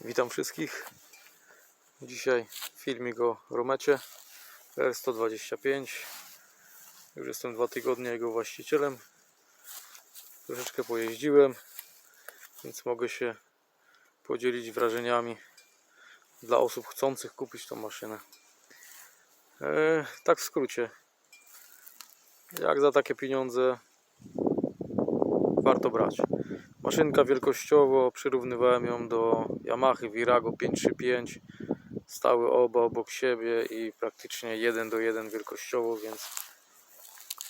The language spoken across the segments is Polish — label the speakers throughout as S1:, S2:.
S1: Witam wszystkich. Dzisiaj filmik o Romecie R125. Już jestem dwa tygodnie jego właścicielem. Troszeczkę pojeździłem, więc mogę się podzielić wrażeniami dla osób chcących kupić tą maszynę. E, tak w skrócie. Jak za takie pieniądze warto brać? Maszynka wielkościowo przyrównywałem ją do Yamaha Virago 535. Stały oba obok siebie i praktycznie jeden do jeden wielkościowo, więc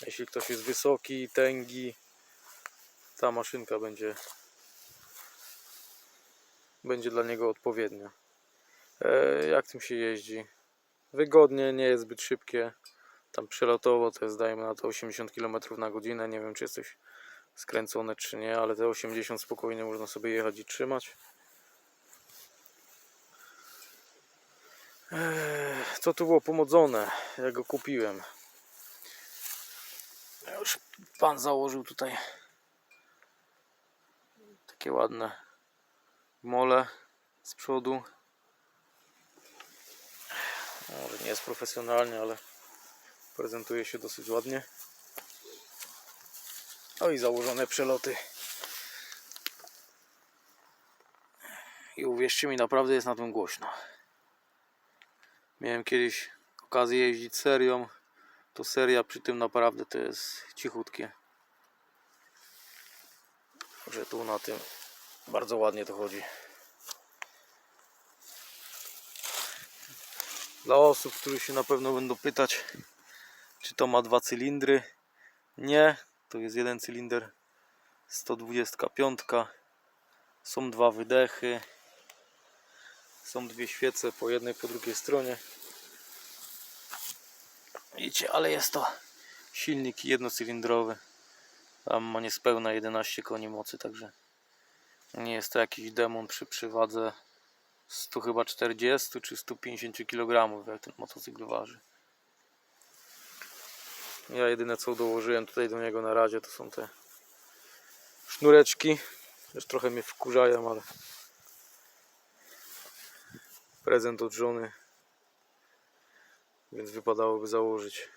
S1: jeśli ktoś jest wysoki, tęgi, ta maszynka będzie będzie dla niego odpowiednia. E, jak tym się jeździ? Wygodnie, nie jest zbyt szybkie. Tam przelotowo to jest dajmy na to 80 km na godzinę. Nie wiem czy jesteś skręcone czy nie, ale te 80 spokojnie można sobie jechać i trzymać. Eee, Co tu było pomodzone? Jak go kupiłem? Już pan założył tutaj takie ładne mole z przodu. Może nie jest profesjonalnie, ale prezentuje się dosyć ładnie. No i założone przeloty. I uwierzcie mi, naprawdę jest na tym głośno. Miałem kiedyś okazję jeździć serią. To seria przy tym naprawdę to jest cichutkie. Że tu na tym bardzo ładnie to chodzi. Dla osób, którzy się na pewno będą pytać, czy to ma dwa cylindry. Nie, to jest jeden cylinder 125 są dwa wydechy. Są dwie świece po jednej po drugiej stronie. Widzicie ale jest to silnik jednocylindrowy. Tam ma niespełna 11 koni mocy także nie jest to jakiś demon przy przywadze 100 chyba 40 czy 150 kg jak ten motocykl waży ja jedyne co dołożyłem tutaj do niego na razie to są te sznureczki. Też trochę mnie wkurzają, ale prezent od żony. Więc wypadałoby założyć.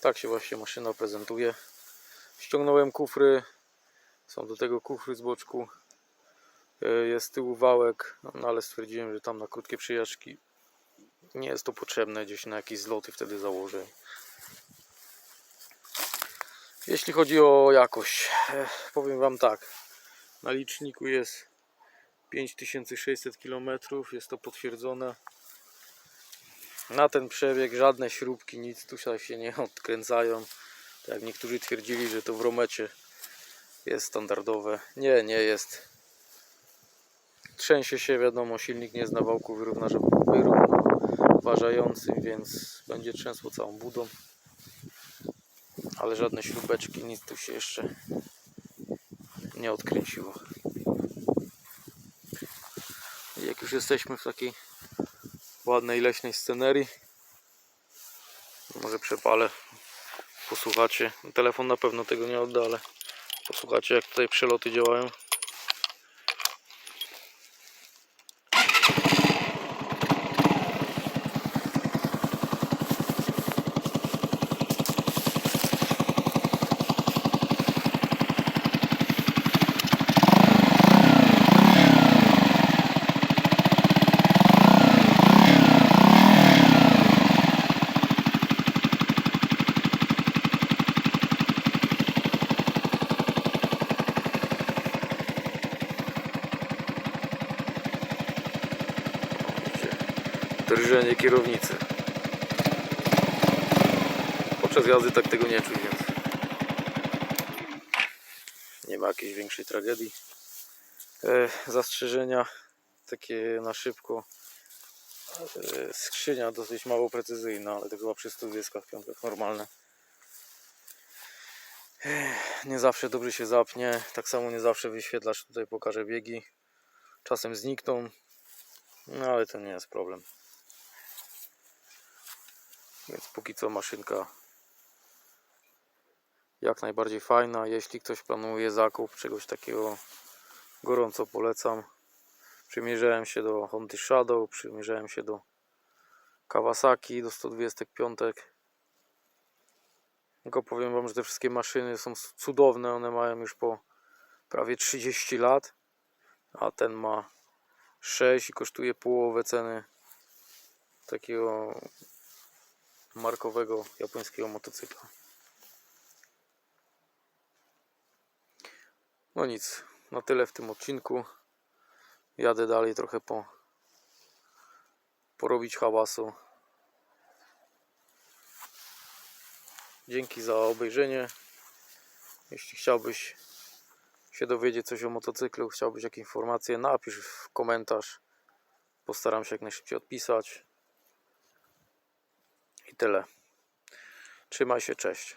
S1: Tak się właśnie maszyna prezentuje. Ściągnąłem kufry. Są do tego kufry z boczku. E, Jest tyłu wałek, no ale stwierdziłem, że tam na krótkie przyjażdżki nie jest to potrzebne gdzieś na jakieś zloty wtedy założę. Jeśli chodzi o jakość eh, powiem wam tak. Na liczniku jest 5600 km jest to potwierdzone. Na ten przebieg żadne śrubki nic tu się nie odkręcają. Tak jak niektórzy twierdzili że to w romecie jest standardowe. Nie, nie jest. Trzęsie się wiadomo silnik nie zna wałku wyrównaża- równoważającym, więc będzie trzęsło całą budą. Ale żadne śrubeczki, nic tu się jeszcze nie odkręciło. Jak już jesteśmy w takiej ładnej leśnej scenerii, może przepalę, posłuchacie. Telefon na pewno tego nie odda, ale posłuchacie jak tutaj przeloty działają. Drżenie kierownicy. Podczas jazdy tak tego nie czuć, więc nie ma jakiejś większej tragedii. E, zastrzeżenia takie na szybko. E, skrzynia dosyć mało precyzyjna, ale to chyba przy 120 piątkach normalne. E, nie zawsze dobrze się zapnie, tak samo nie zawsze wyświetlacz tutaj pokaże biegi. Czasem znikną, no ale to nie jest problem. Więc póki co maszynka jak najbardziej fajna. Jeśli ktoś planuje zakup czegoś takiego Gorąco polecam. Przymierzałem się do Hondy Shadow, przymierzałem się do Kawasaki do 125. Tylko powiem Wam, że te wszystkie maszyny są cudowne. One mają już po prawie 30 lat, a ten ma 6 i kosztuje połowę ceny takiego markowego japońskiego motocykla. No nic, na tyle w tym odcinku. Jadę dalej trochę po porobić hałasu. Dzięki za obejrzenie. Jeśli chciałbyś się dowiedzieć coś o motocyklu, chciałbyś jakieś informacje, napisz w komentarz. Postaram się jak najszybciej odpisać. I tyle. Trzymaj się, cześć.